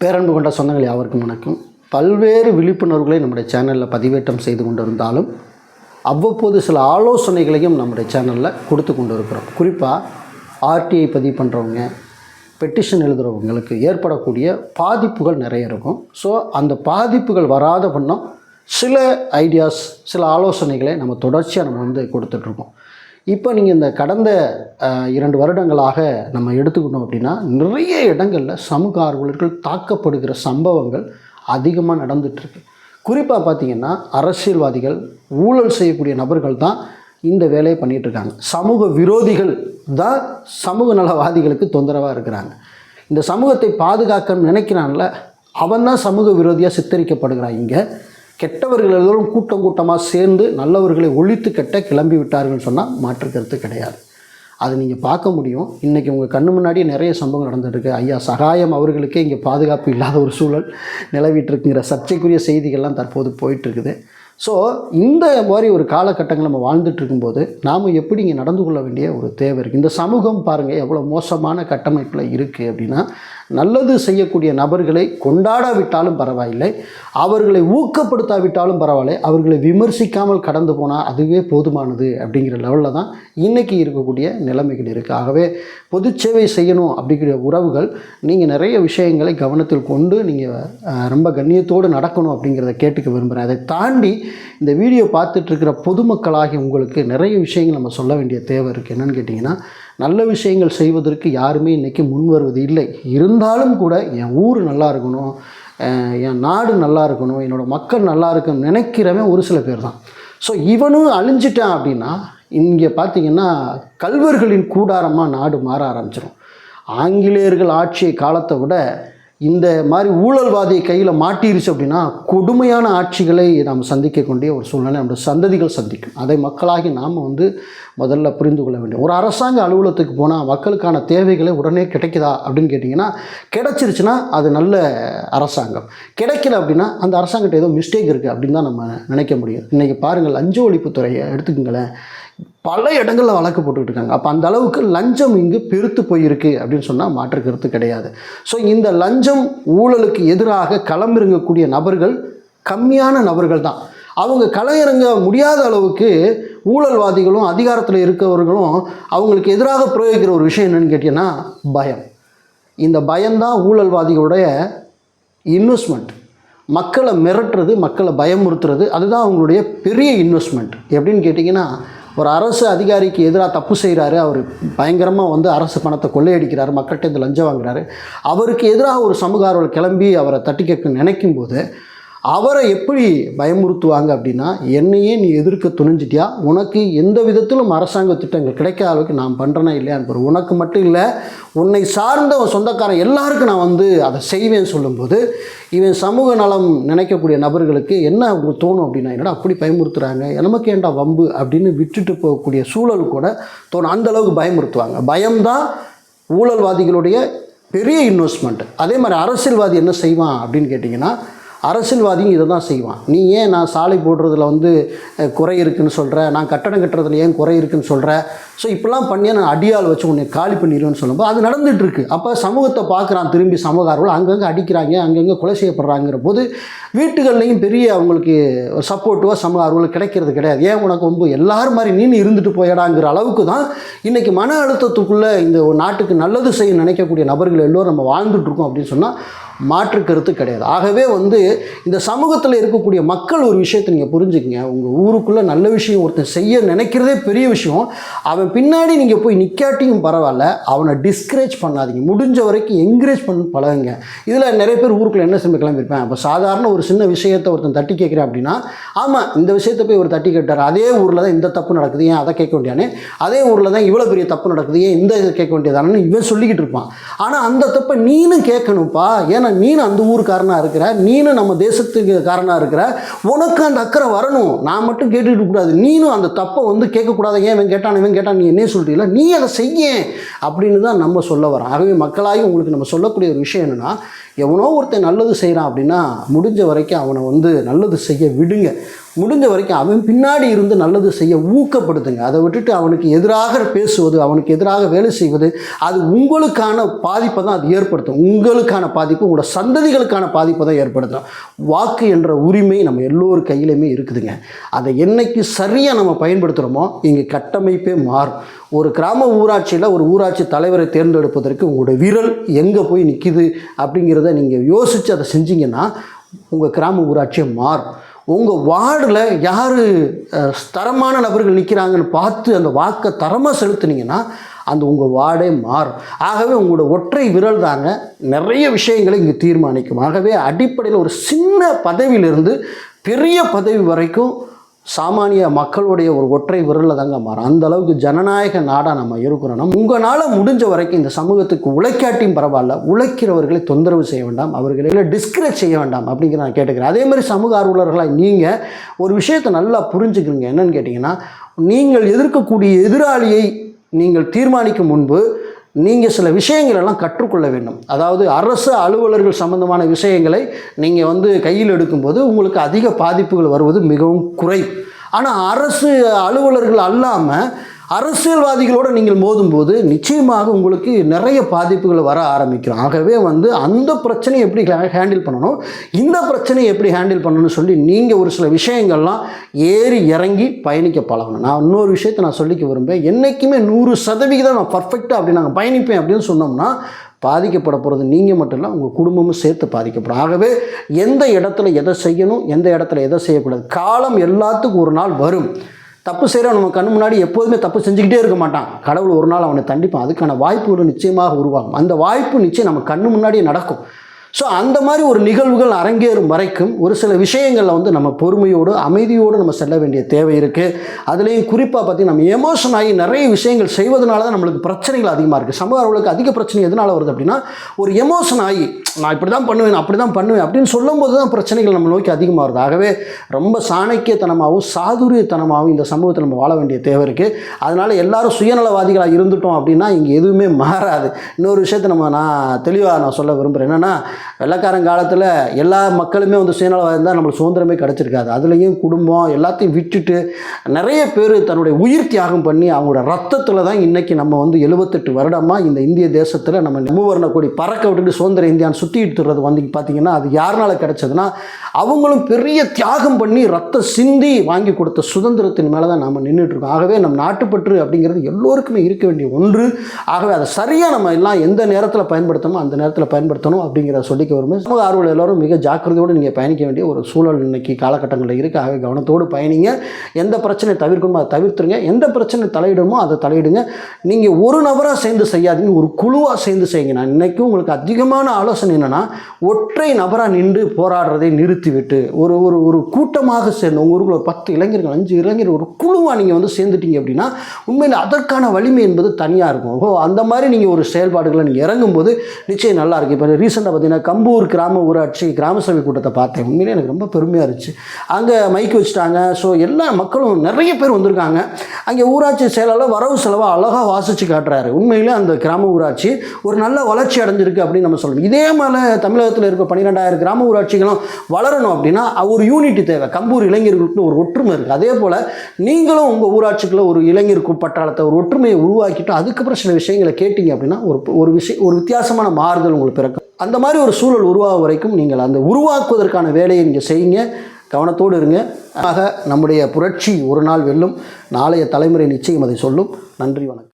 பேரன்பு கொண்ட சொந்தங்கள் யாவருக்கும் வணக்கம். பல்வேறு விழிப்புணர்வுகளை நம்முடைய சேனலில் பதிவேற்றம் செய்து கொண்டிருந்தாலும் அவ்வப்போது சில ஆலோசனைகளையும் நம்முடைய சேனலில் கொடுத்து கொண்டு இருக்கிறோம் குறிப்பாக ஆர்டிஐ பதிவு பண்ணுறவங்க பெட்டிஷன் எழுதுகிறவங்களுக்கு ஏற்படக்கூடிய பாதிப்புகள் நிறைய இருக்கும். ஸோ அந்த பாதிப்புகள் வராத பண்ணோம் சில ஐடியாஸ் சில ஆலோசனைகளை நம்ம தொடர்ச்சியாக நம்ம வந்து கொடுத்துட்ருக்கோம் இப்போ நீங்கள் இந்த கடந்த இரண்டு வருடங்களாக நம்ம எடுத்துக்கிட்டோம் அப்படின்னா நிறைய இடங்களில் சமூக ஆர்வலர்கள் தாக்கப்படுகிற சம்பவங்கள் அதிகமாக நடந்துகிட்ருக்கு குறிப்பாக பார்த்தீங்கன்னா அரசியல்வாதிகள் ஊழல் செய்யக்கூடிய நபர்கள் தான் இந்த வேலையை பண்ணிகிட்ருக்காங்க சமூக விரோதிகள் தான் சமூக நலவாதிகளுக்கு தொந்தரவாக இருக்கிறாங்க. இந்த சமூகத்தை பாதுகாக்க நினைக்கிறான்ல அவன் தான் சமூக விரோதியாக சித்தரிக்கப்படுகிறான் இங்கே கெட்டவர்கள் எல்லோரும் கூட்டம் கூட்டமாக சேர்ந்து நல்லவர்களை ஒழித்து கெட்ட கிளம்பி விட்டார்கள் சொன்னால் மாற்று கருத்து கிடையாது. அதை நீங்கள் பார்க்க முடியும். இன்றைக்கி உங்கள் கண்ணு முன்னாடியே நிறைய சம்பவம் நடந்துகிட்ருக்கு ஐயா சகாயம் அவர்களுக்கே இங்கே பாதுகாப்பு இல்லாத ஒரு சூழல் நிலவிட்டுருக்குங்கிற சர்ச்சைக்குரிய செய்திகள்லாம் தற்போது போயிட்டுருக்குது. ஸோ இந்த மாதிரி ஒரு காலகட்டங்கள் நம்ம வாழ்ந்துட்டு இருக்கும்போது நாம் எப்படி இங்கே நடந்து கொள்ள வேண்டிய ஒரு தேவை இருக்குது இந்த சமூகம் பாருங்கள் எவ்வளோ மோசமான கட்டமைப்பில் இருக்குது அப்படின்னா நல்லது செய்யக்கூடிய நபர்களை கொண்டாடாவிட்டாலும் பரவாயில்லை. அவர்களை ஊக்கப்படுத்தாவிட்டாலும் பரவாயில்லை. அவர்களை விமர்சிக்காமல் கடந்து போனால் அதுவே போதுமானது அப்படிங்கிற லெவலில் தான் இன்றைக்கி இருக்கக்கூடிய நிலைமைகள் இருக்குது ஆகவே பொது சேவை செய்யணும் அப்படிங்கிற உறவுகள் நீங்கள் நிறைய விஷயங்களை கவனத்தில் கொண்டு நீங்கள் ரொம்ப கண்ணியத்தோடு நடக்கணும் அப்படிங்கிறத கேட்டுக்க விரும்புகிறேன் அதை தாண்டி இந்த வீடியோ பார்த்துட்ருக்கிற பொதுமக்களாகி உங்களுக்கு நிறைய விஷயங்கள் நம்ம சொல்ல வேண்டிய தேவை இருக்குது என்னென்னு கேட்டிங்கன்னா நல்ல விஷயங்கள் செய்வதற்கு யாருமே இன்றைக்கி முன் வருவது இல்லை. இருந்தாலும் கூட என் ஊர் நல்லா இருக்கணும் என் நாடு நல்லா இருக்கணும் என்னோடய மக்கள் நல்லா இருக்கணும்னு நினைக்கிறவன் ஒரு சில பேர் தான். ஸோ இவனும் அழிஞ்சிட்டான் அப்படின்னா இங்கே பார்த்தீங்கன்னா கல்வர்களின் கூடாரமாக நாடு மாற ஆரம்பிச்சிடும் ஆங்கிலேயர்கள் ஆட்சியை காலத்தை விட இந்த மாதிரி ஊழல்வாதியை கையில் மாட்டிருச்சு அப்படின்னா கொடுமையான ஆட்சிகளை நாம் சந்திக்கக்கூடிய ஒரு சூழ்நிலை நம்முடைய சந்ததிகள் சந்திக்கும். அதை மக்களாகி நாம் வந்து முதல்ல புரிந்து கொள்ள வேண்டும். ஒரு அரசாங்க அலுவலகத்துக்கு போனால் மக்களுக்கான தேவைகளை உடனே கிடைக்குதா அப்படின்னு கேட்டிங்கன்னா கிடைச்சிருச்சுன்னா அது நல்ல அரசாங்கம். கிடைக்கல அப்படின்னா அந்த அரசாங்கத்தை ஏதோ மிஸ்டேக் இருக்குது அப்படின்னு தான் நம்ம நினைக்க முடியும். இன்றைக்கி பாருங்கள் லஞ்ச ஒழிப்புத்துறையை எடுத்துக்கங்களேன். பல இடங்களில் வழக்கு போட்டுக்கிட்டு இருக்காங்க. அப்போ அந்த அளவுக்கு லஞ்சம் இங்கு பெருத்து போயிருக்கு அப்படின்னு சொன்னால் மாற்று கருத்து கிடையாது. ஸோ இந்த லஞ்சம் ஊழலுக்கு எதிராக களமிறங்கக்கூடிய நபர்கள் கம்மியான நபர்கள் தான். அவங்க களமிறங்க முடியாத அளவுக்கு ஊழல்வாதிகளும் அதிகாரத்தில் இருக்கவர்களும் அவங்களுக்கு எதிராக பிரயோகிக்கிற ஒரு விஷயம் என்னென்னு கேட்டிங்கன்னா பயம். இந்த பயம்தான் ஊழல்வாதிகளுடைய இன்வெஸ்ட்மெண்ட் மக்களை மிரட்டுறது மக்களை பயமுறுத்துறது அதுதான் அவங்களுடைய பெரிய இன்வெஸ்ட்மெண்ட் எப்படின்னு கேட்டிங்கன்னா ஒரு அரசு அதிகாரிக்கு எதிராக தப்பு செய்கிறாரு அவர் பயங்கரமாக வந்து அரசு பணத்தை கொள்ளையடிக்கிறார் மக்கள்கிட்ட இந்த லஞ்சம் வாங்குறாரு. அவருக்கு எதிராக ஒரு சமூக ஆர்வல் கிளம்பி அவரை தட்டி கேட்க நினைக்கும் போது அவரை எப்படி பயமுறுத்துவாங்க அப்படின்னா என்னையே நீ எதிர்க்க துணிஞ்சிட்டியா? உனக்கு எந்த விதத்திலும் அரசாங்க திட்டங்கள் கிடைக்காத அளவுக்கு நான் பண்ணுறேனா இல்லையான்னு பாரு. உனக்கு மட்டும் இல்லை உன்னை சார்ந்த சொந்தக்காரன் எல்லாருக்கும் நான் வந்து அதை செய்வேன்னு சொல்லும்போது இவன் சமூக நலம் நினைக்கக்கூடிய நபர்களுக்கு என்ன அவங்களுக்கு தோணும் அப்படின்னா என்னடா அப்படி பயமுறுத்துகிறாங்க நமக்கு ஏன்டா வம்பு? அப்படின்னு விட்டுட்டு போகக்கூடிய சூழல் கூட தோணும். அந்தளவுக்கு பயமுறுத்துவாங்க. பயம்தான் ஊழல்வாதிகளுடைய பெரிய இன்வெஸ்ட்மெண்ட் அதே மாதிரி அரசியல்வாதி என்ன செய்வான் அப்படின்னு கேட்டிங்கன்னா அரசியல்வாதியும் இதை தான் செய்வான். நீ ஏன் நான் சாலை போடுறதுல வந்து குறை இருக்குன்னு சொல்கிற நான் கட்டணம் கட்டுறதுல ஏன் குறை இருக்குன்னு சொல்கிற ஸோ இப்படிலாம் பண்ணியே நான் அடியால் வச்சு உன்னை காலி பண்ணிடுவேன்னு சொல்லும்போது அது நடந்துகிட்ருக்கு அப்போ சமூகத்தை பார்க்குறான் திரும்பி சமூகார்கள் அங்கங்கே அடிக்கிறாங்க அங்கங்கே கொலை செய்யப்படுறாங்கிற போது வீட்டுகள்லையும் பெரிய அவங்களுக்கு சப்போர்ட்டுவாக சப்போர்ட்டிவாக சமூக ஆர்வலர் கிடைக்கிறது கிடையாது. ஏன் உனக்கு ரொம்ப எல்லாரும் மாதிரி நீ இருந்துட்டு போயடாங்கிற அளவுக்கு தான் இன்றைக்கி மன அழுத்தத்துக்குள்ளே இந்த நாட்டுக்கு நல்லது செய்ய நினைக்கக்கூடிய நபர்கள் எல்லோரும் நம்ம வாழ்ந்துட்டுருக்கோம் அப்படின்னு சொன்னால் மாற்று கருத்து கிடையாது. ஆகவே வந்து இந்த சமூகத்தில் இருக்கக்கூடிய மக்கள் ஒரு விஷயத்தை நீங்கள் புரிஞ்சுக்கங்க. உங்கள் ஊருக்குள்ளே நல்ல விஷயம் ஒருத்தன் செய்ய நினைக்கிறதே பெரிய விஷயம். அவன் பின்னாடி நீங்கள் போய் நிற்காட்டியும் பரவாயில்ல. அவனை டிஸ்கரேஜ் பண்ணாதீங்க. முடிஞ்ச வரைக்கும் என்கரேஜ் பண்ண பழகுங்க. இதில் நிறைய பேர் ஊருக்குள்ளே என்ன செஞ்சு கிளம்பியிருப்பேன்? அப்போ சாதாரண ஒரு சின்ன விஷயத்தை ஒருத்தன் தட்டி கேட்குறேன் அப்படின்னா ஆமாம் இந்த விஷயத்தை போய் ஒரு தட்டி கேட்டார். அதே ஊரில் தான் இந்த தப்பு நடக்குது. ஏன் அதை கேட்க வேண்டியானே? அதே ஊரில் தான் இவ்வளோ பெரிய தப்பு நடக்குது. ஏன் இந்த இதை கேட்க வேண்டியதானு இவன் சொல்லிக்கிட்டு இருப்பான். ஆனால் அந்த தப்பை நீனும் கேட்கணும்ப்பா. ஏன்னா நீனும் அந்த ஊருக்காரனாக இருக்கிற நீனும் நம்ம தேசத்துக்கு காரனாக இருக்கிற உனக்கு அந்த அக்கறை வரணும். நான் மட்டும் கேட்டுக்கிட்டு கூடாது நீனும் அந்த தப்பை வந்து கேட்கக்கூடாது. ஏன் இவன் கேட்டான் இவன் கேட்டான் நீ என்ன சொல்கிறீங்களா நீ அதை செய்ய அப்படின்னு தான் நம்ம சொல்ல வரோம். ஆகவே மக்களாகி உங்களுக்கு நம்ம சொல்லக்கூடிய ஒரு விஷயம் என்னென்னா எவனோ ஒருத்தன் நல்லது செய்கிறான் அப்படின்னா முடிஞ்ச வரைக்கும் அவனை வந்து நல்லது செய்ய விடுங்க. முடிஞ்ச வரைக்கும் அவன் பின்னாடி இருந்து நல்லது செய்ய ஊக்கப்படுத்துங்க. அதை விட்டுட்டு அவனுக்கு எதிராக பேசுவது அவனுக்கு எதிராக வேலை செய்வது அது உங்களுக்கான பாதிப்பை தான் அது ஏற்படுத்தும். உங்களுக்கான பாதிப்பு உங்களோட சந்ததிகளுக்கான பாதிப்பை தான் ஏற்படுத்தும். வாக்கு என்ற உரிமை நம்ம எல்லோரு கையிலையுமே இருக்குதுங்க. அதை என்னைக்கு சரியாக நம்ம பயன்படுத்துகிறோமோ இங்கே கட்டமைப்பே மாறும். ஒரு கிராம ஊராட்சியில் ஒரு ஊராட்சி தலைவரை தேர்ந்தெடுப்பதற்கு உங்களோட விரல் எங்கே போய் நிற்கிது அப்படிங்கிறத நீங்கள் யோசித்து அதை செஞ்சீங்கன்னா உங்கள் கிராம ஊராட்சியை மாறும். உங்கள் வார்டில் யார் தரமான நபர்கள் நிற்கிறாங்கன்னு பார்த்து அந்த வாக்கை தரமாக செலுத்துனீங்கன்னா அந்த உங்கள் வார்டே மாறும். ஆகவே உங்களோட ஒற்றை விரல் தாங்க நிறைய விஷயங்களை இங்கே தீர்மானிக்கும். ஆகவே அடிப்படையில் ஒரு சின்ன பதவியிலிருந்து பெரிய பதவி வரைக்கும் சாமானிய மக்களுடைய ஒரு ஒற்றை விரலில் தாங்க மாறும் அந்த அளவுக்கு ஜனநாயக நாடாக நம்ம இருக்கிறோம். உங்களால் முடிஞ்ச வரைக்கும் இந்த சமூகத்துக்கு உழைக்காட்டியும் பரவாயில்ல. உழைக்கிறவர்களை தொந்தரவு செய்ய வேண்டாம். அவர்களை டிஸ்கரேஜ் செய்ய வேண்டாம் அப்படிங்கிற நான் கேட்டுக்கிறேன். அதே மாதிரி சமூக ஆர்வலர்களாக நீங்கள் ஒரு விஷயத்தை நல்லா புரிஞ்சுக்கிறீங்க. என்னன்னு கேட்டிங்கன்னா நீங்கள் எதிர்க்கக்கூடிய எதிராளியை நீங்கள் தீர்மானிக்கும் முன்பு நீங்கள் சில விஷயங்களெல்லாம் கற்றுக்கொள்ள வேண்டும். அதாவது அரசு அலுவலர்கள் சம்பந்தமான விஷயங்களை நீங்கள் வந்து கையில் எடுக்கும்போது உங்களுக்கு அதிக பாதிப்புகள் வருவது மிகவும் குறை ஆனால் அரசு அலுவலர்கள் அல்லாமல் அரசியல்வாதிகளோடு நீங்கள் மோதும்போது நிச்சயமாக உங்களுக்கு நிறைய பாதிப்புகள் வர ஆரம்பிக்கும். ஆகவே வந்து அந்த பிரச்சனையை எப்படி ஹேண்டில் பண்ணணும்? இந்த பிரச்சனையை எப்படி ஹேண்டில் பண்ணணும்னு சொல்லி நீங்கள் ஒரு சில விஷயங்கள்லாம் ஏறி இறங்கி பயணிக்க பழகணும். நான் இன்னொரு விஷயத்தை நான் சொல்லிக்க விரும்புகிறேன் என்றைக்குமே நூறு சதவிகிதம் நான் பர்ஃபெக்டாக அப்படி நாங்கள் பயணிப்பேன் அப்படின்னு சொன்னோம்னா பாதிக்கப்பட போகிறது நீங்கள் மட்டும் இல்லை உங்கள் குடும்பமும் சேர்த்து பாதிக்கப்படும். ஆகவே எந்த இடத்துல எதை செய்யணும் எந்த இடத்துல எதை செய்யக்கூடாது காலம் எல்லாத்துக்கும் ஒரு நாள் வரும். தப்பு செய்கிறவன் நம்ம கண் முன்னாடி எப்போதுமே தப்பு செஞ்சுக்கிட்டே இருக்க மாட்டான். கடவுள் ஒரு நாள் அவனை தண்டிப்பான். அதுக்கான வாய்ப்புகள் நிச்சயமாக உருவாகும் அந்த வாய்ப்பு நிச்சயம் நம்ம கண்ணு முன்னாடியே நடக்கும். ஸோ அந்த மாதிரி ஒரு நிகழ்வுகள் அரங்கேறும் வரைக்கும் ஒரு சில விஷயங்களில் வந்து நம்ம பொறுமையோடு அமைதியோடு நம்ம செல்ல வேண்டிய தேவை இருக்குது அதுலேயும் குறிப்பாக பார்த்திங்கன்னா நம்ம எமோஷன் ஆகி நிறைய விஷயங்கள் செய்வதனால தான் நம்மளுக்கு பிரச்சனைகள் அதிகமாக இருக்குது சமூக அளவுக்கு அதிக பிரச்சனை எதனால் வருது அப்படின்னா ஒரு எமோஷன் ஆகி நான் இப்படி தான் பண்ணுவேன் அப்படி தான் பண்ணுவேன் அப்படின்னு சொல்லும்போது தான் பிரச்சனைகள் நம்ம நோக்கி அதிகமாக வருது. ஆகவே ரொம்ப சாணக்கியத்தனமாகவும் சாதுரியத்தனமாகவும் இந்த சமூகத்தில் நம்ம வாழ வேண்டிய தேவை இருக்குது அதனால் எல்லாரும் சுயநலவாதிகளாக இருந்துட்டோம் அப்படின்னா இங்கே எதுவுமே மாறாது. இன்னொரு விஷயத்தை நம்ம நான் தெளிவாக நான் சொல்ல விரும்புகிறேன் என்னென்னா வெள்ளக்காரன் காலத்தில் எல்லா மக்களுமே வந்து சுயநலவாதி இருந்தால் நம்மளுக்கு சுதந்திரமே கிடச்சிருக்காது. அதுலேயும் குடும்பம் எல்லாத்தையும் விட்டுட்டு நிறைய பேர் தன்னுடைய உயிர் தியாகம் பண்ணி அவங்களோட ரத்தத்தில் தான் இன்றைக்கி நம்ம வந்து எழுபத்தெட்டு வருடமாக இந்த இந்திய தேசத்தில் நம்ம மூவர்ண கொடி பறக்க விட்டுட்டு சுதந்திர இந்தியான்னு சுற்றி எடுத்துடுறது வந்து பார்த்தீங்கன்னா அது யாருனால கிடைச்சதுன்னா அவங்களும் பெரிய தியாகம் பண்ணி ரத்தம் சிந்தி வாங்கி கொடுத்த சுதந்திரத்தின் மேலே தான் நம்ம நின்றுட்டுருக்கோம் ஆகவே நம் நாட்டுப்பற்று அப்படிங்கிறது எல்லோருக்குமே இருக்க வேண்டிய ஒன்று. ஆகவே அதை சரியாக நம்ம எல்லாம் எந்த நேரத்தில் பயன்படுத்தணுமோ அந்த நேரத்தில் பயன்படுத்தணும் அப்படிங்கிறத சொல்லிக்க வருமே சமூக ஆர்வலர் எல்லோரும் மிக ஜாக்கிரதையோடு நீங்கள் பயணிக்க வேண்டிய ஒரு சூழல் இன்னைக்கு காலகட்டங்களில் இருக்குது ஆகவே கவனத்தோடு பயணிங்க. எந்த பிரச்சனையை தவிர்க்கணுமோ அதை தவிர்த்துருங்க. எந்த பிரச்சனை தலையிடணுமோ அதை தலையிடுங்க. நீங்கள் ஒரு நபராக சேர்ந்து செய்யாதீங்க. ஒரு குழுவாக சேர்ந்து செய்யுங்க. நான் இன்றைக்கும் உங்களுக்கு அதிகமான ஆலோசனை என்னென்னா ஒற்றை நபராக நின்று போராடுறதை நிறுத்திவிட்டு ஒரு ஒரு ஒரு கூட்டமாக சேர்ந்து உங்கள் ஊருக்குள்ள ஒரு பத்து இளைஞர்கள் அஞ்சு இளைஞர் ஒரு குழுவாக நீங்கள் வந்து சேர்ந்துட்டீங்க அப்படின்னா உண்மையில் அதற்கான வலிமை என்பது தனியாக இருக்கும். ஓ அந்த மாதிரி நீங்கள் ஒரு செயல்பாடுகளை நீங்கள் இறங்கும்போது நிச்சயம் நல்லாயிருக்கு இப்போ ரீசெண்டாக பார்த்தீங்கன்னா கம்பூர் கிராம ஊராட்சி கிராம சபை கூட்டத்தை பார்த்தேன். உண்மையிலே எனக்கு ரொம்ப பெருமையாக இருந்துச்சு. அங்கே மைக் வச்சுட்டாங்க. ஸோ எல்லா மக்களும் நிறைய பேர் வந்திருக்காங்க. அங்கே ஊராட்சி செயலாளர் வரவு செலவாக அழகாக வாசித்து காட்டுறாரு. உண்மையிலே அந்த கிராம ஊராட்சி ஒரு நல்ல வளர்ச்சி அடைஞ்சிருக்கு அப்படின்னு நம்ம சொல்லணும். இதே மாதிரி தமிழகத்தில் இருக்க பன்னிரெண்டாயிரம் கிராம ஊராட்சிகளும் வளரணும் அப்படின்னா ஒரு யூனிட்டி தேவை. கம்பூர் இளைஞர்களுக்கு ஒரு ஒற்றுமை இருக்குது அதே போல் நீங்களும் உங்கள் ஊராட்சிக்குள்ள ஒரு இளைஞர் பட்டாளத்தை ஒரு ஒற்றுமையை உருவாக்கிட்டு அதுக்கப்புறம் சில விஷயங்களை கேட்டிங்க அப்படின்னா ஒரு ஒரு விஷயம் ஒரு வித்தியாசமான மாறுதல் உங்களுக்கு பிறக்கும். அந்த மாதிரி ஒரு சூழல் உருவாகும் வரைக்கும் நீங்கள் அந்த உருவாக்குவதற்கான வேலையை நீங்கள் செய்யுங்க. கவனத்தோடு இருங்க. ஆக நம்முடைய புரட்சி ஒரு நாள் வெல்லும். நாளைய தலைமுறை நிச்சயம் அதை சொல்லும். நன்றி வணக்கம்.